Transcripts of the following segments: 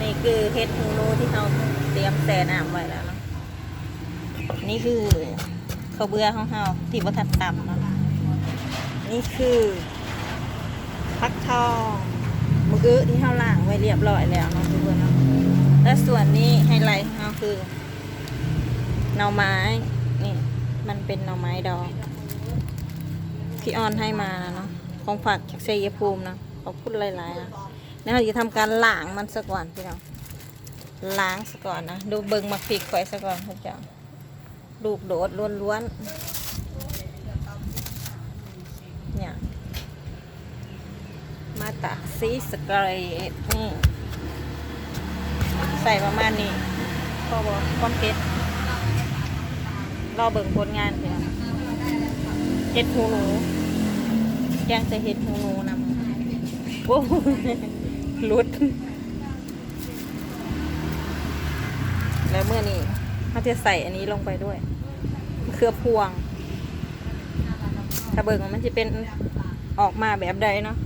นี่คือเห็ดหูรูที่เราเตรียมแส่น้ำไว้แล้วเนาะนี่คือข้าวเบื่อของเราที่วัฒนธรรมเนาะนี่คือพักทองมืออที่เราล้างไว้เรียบร้อยแล้วเนาะทุกคนเนาะและส่วนนี้ไฮไลท์ของเราคือหน่อไม้นี่มันเป็นหน่อไม้ดองพี่ออนให้มาเนาะของฝากจากเซยภูมินะขอบคุณหลายๆนะ แล้วเราจะทำการล้างมันซะก่อนพี่น้องล้างซะก่อนนะดูเบิงมาฟิกไว้ซะก่อนพี่จ้าลูกโดดล้วนๆเนี่ยมาตากซีสเกรตนี่ใส่ประมาณนี้พอบอกความเผ็ดรอเบิ่งผลงานพี่น้องเห็ดหูหนูย่างจะเห็ดหูหนูนำโอ้ รุด แล้วเมื่อนี้เขาจะใส่อันนี้ลงไปด้วยเครือพวง ถ้าเบิ่งว่ามันจะเป็นออกมาแบบใดเนาะ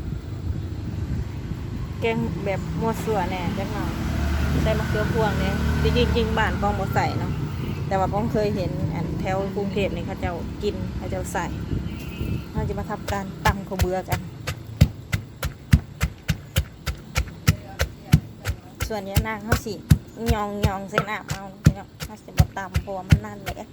แกงแบบมัวสัวแน่จังหน่อยใส่มะเขือพวงเนี่ยจริงจริงๆบ้านป้องบ่ใส่เนาะแต่ว่าป้องเคยเห็นอันแถวกรุงเทพนี่เขาเจ้ากินเขาเจ้าใส่เราจะมาทำการตำข้าวเบื่อกัน ส่วนเนี้ยนางเขาสิยองยองเส้นอาบเอาเนาะเขาจะบตามพวมันนั่นแหละ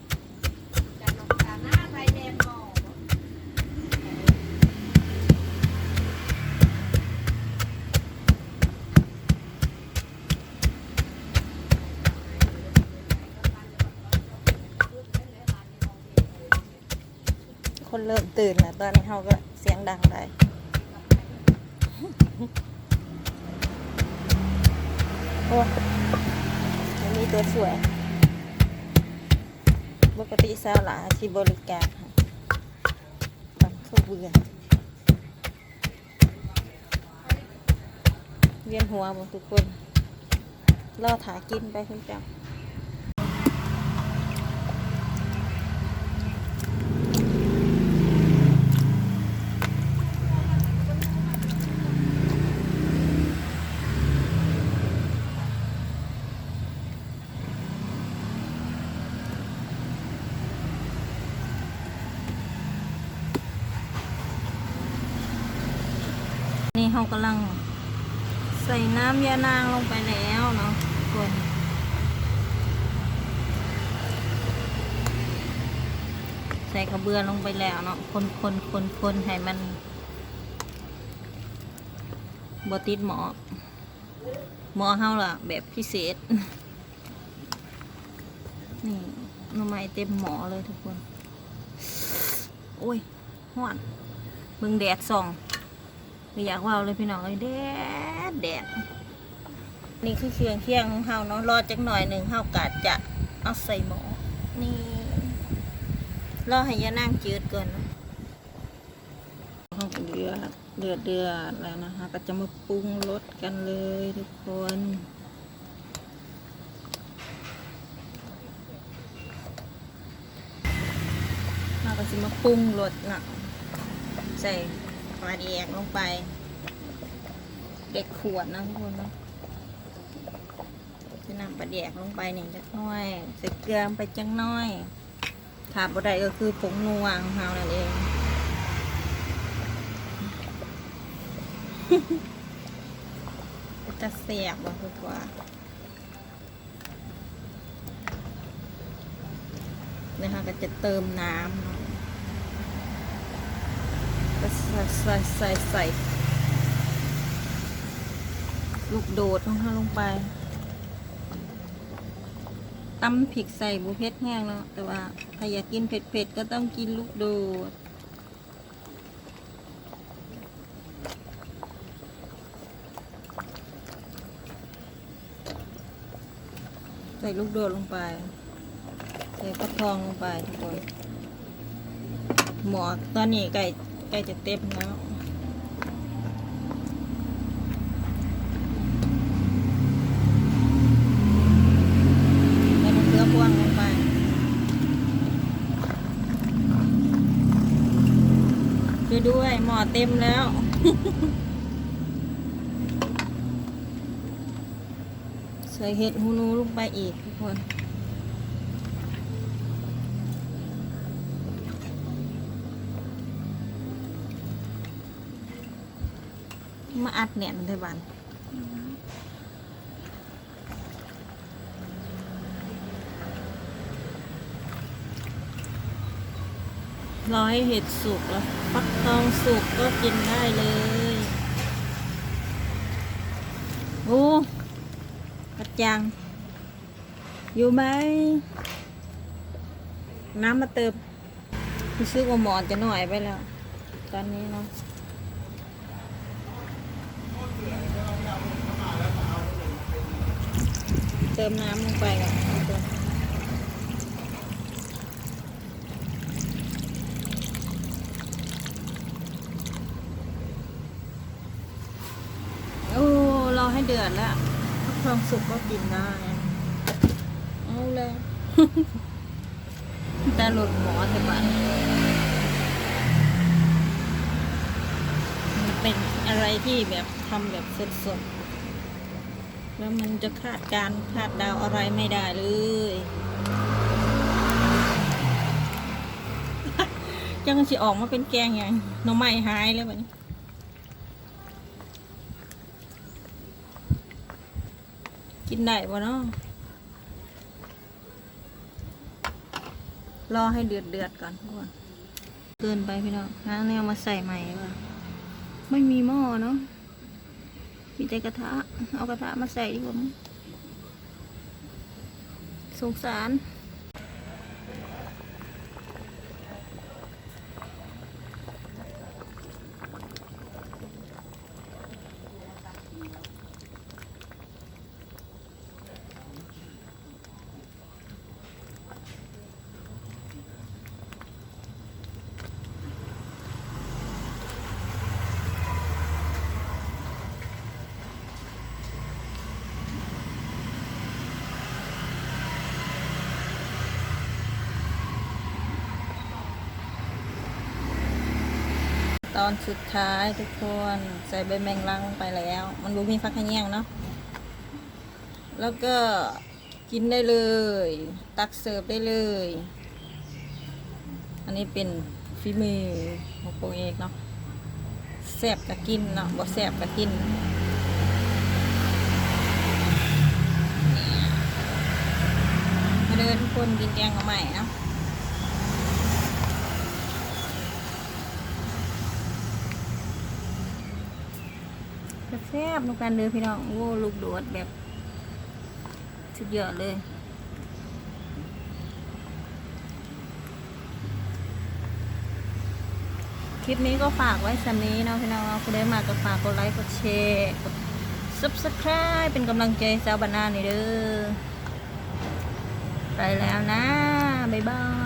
คนเริ่มตื่นแล้วตอนนี้เขาก็เสียงดังได้ โอ้ยมีตัวสวย ปกติสาวหลาที่บริการค่ะปันเข้าวเบื่อเวียนหัวหมดทุกคน รอถากินไปคุณจัง นี่เขากำลังใส่น้ำยานางลงไปแล้วเนาะทุกคนใส่กระเบือลงไปแล้วเนาะคนคนคนคนให้มันบติดหมอ หมอเฮาล่ะ แบบพิเศษ นี่หน้ำไม้เต็มหมอเลยทุกคน โอ้ยห้อนมึงแดดส่อง ไม่อยากว่าวเลยพี่น้องเลยแดดแดดนี่คือเครื่องเคียงของเฮาเนาะรอจักหน่อยหนึ่งเฮากาดจะเอาใส่หม้อนี่รอให้ยานั่งจืดก่อนเนาะห้องเดือดเดือดเดือดแล้วนะคะก็จะมาปรุงรสกันเลยทุกคนเราก็จะมาปรุงรสนะใส่ ปลาแดกลงไป เด็กขวดนะทุกคนนะจะนำปลาแดกลงไปหนึ่งจักน้อยใส่เกลือไปจังน้อยขาดบดได้ก็คือผงนัวของเรานั่นเองจะเสียบว่ะทุกว่านะคะก็จะเติมน้ำเนาะ ใส่ใส่ใส่ใสลูกโดดของเขาลงไปตำพริกใส่บุเพ็ดแห้งแล้วแต่ว่าถ้าอยากกินเผ็ดๆก็ต้องกินลูกโดดใส่ลูกโดดลงไปใส่ฟักทองลงไปทุกคนหมอตอนนี้ใกล้ใกล้จะเต็มแล้วแล้วมันเกลือพวงลงไปด้วยหมอเต็มแล้วส่เห็ดหูนูลงไปอีกทุกคน มาอัดเนี่ยมันได้บันรอให้เห็ดสุกแล้วฟักทองสุกก็กินได้เลยโอ้กระจัง อยู่ไหม น้ำมาเติมรู้สึกว่าหมอนจะหน่อยไปแล้ว ตอนนี้เนาะ เติมน้ำลงไปก่อนโอ้รอให้เดือดแล้วถ้าความสุกก็กินได้เอาเลยแต่หลุดหมอเถอะมันเป็นอะไรที่แบบทำแบบสดๆ แล้วมันจะคาดการคาดดาวอะไรไม่ได้เลย จังสิออกมาเป็นแกงอย่างหน่อไม้หายแล้วแบบนี้กินได้ปะเนาะรอให้เดือดเดือดก่อนทุกคนเกินไปพี่น้องหาแนวมาใส่ใหม่ว่ะไม่มีหม้อเนาะ มีแต่กระทะ เอากระทะมาใส่ดีกว่ามั้งสงสาร ตอนสุดท้ายทุกคนใส่ใบแมงลังลงไปแล้ว มันบูมีฟักขะแยงเนาะแล้วก็กินได้เลย ตักเสิร์ฟได้เลย อันนี้เป็นฝีมือของโปรเอกเนาะแซ่บก็กินเนาะบ่แซ่บก็กินมาเดินทุกคนกินแกงกับใหม่เนาะ แซ่บๆนูกกันเลยพี่น้อง โอ้ลูกโดดแบบสุดยอดเลยคลิปนี้ก็ฝากไว้สำนี้เนาะพี่น้องคุณได้มาก็ฝากกดไลค์กดแชร์กด subscribe เป็นกำลังใจสาวบานนานี่เด้อไปแล้วนะ บ๊ายบาย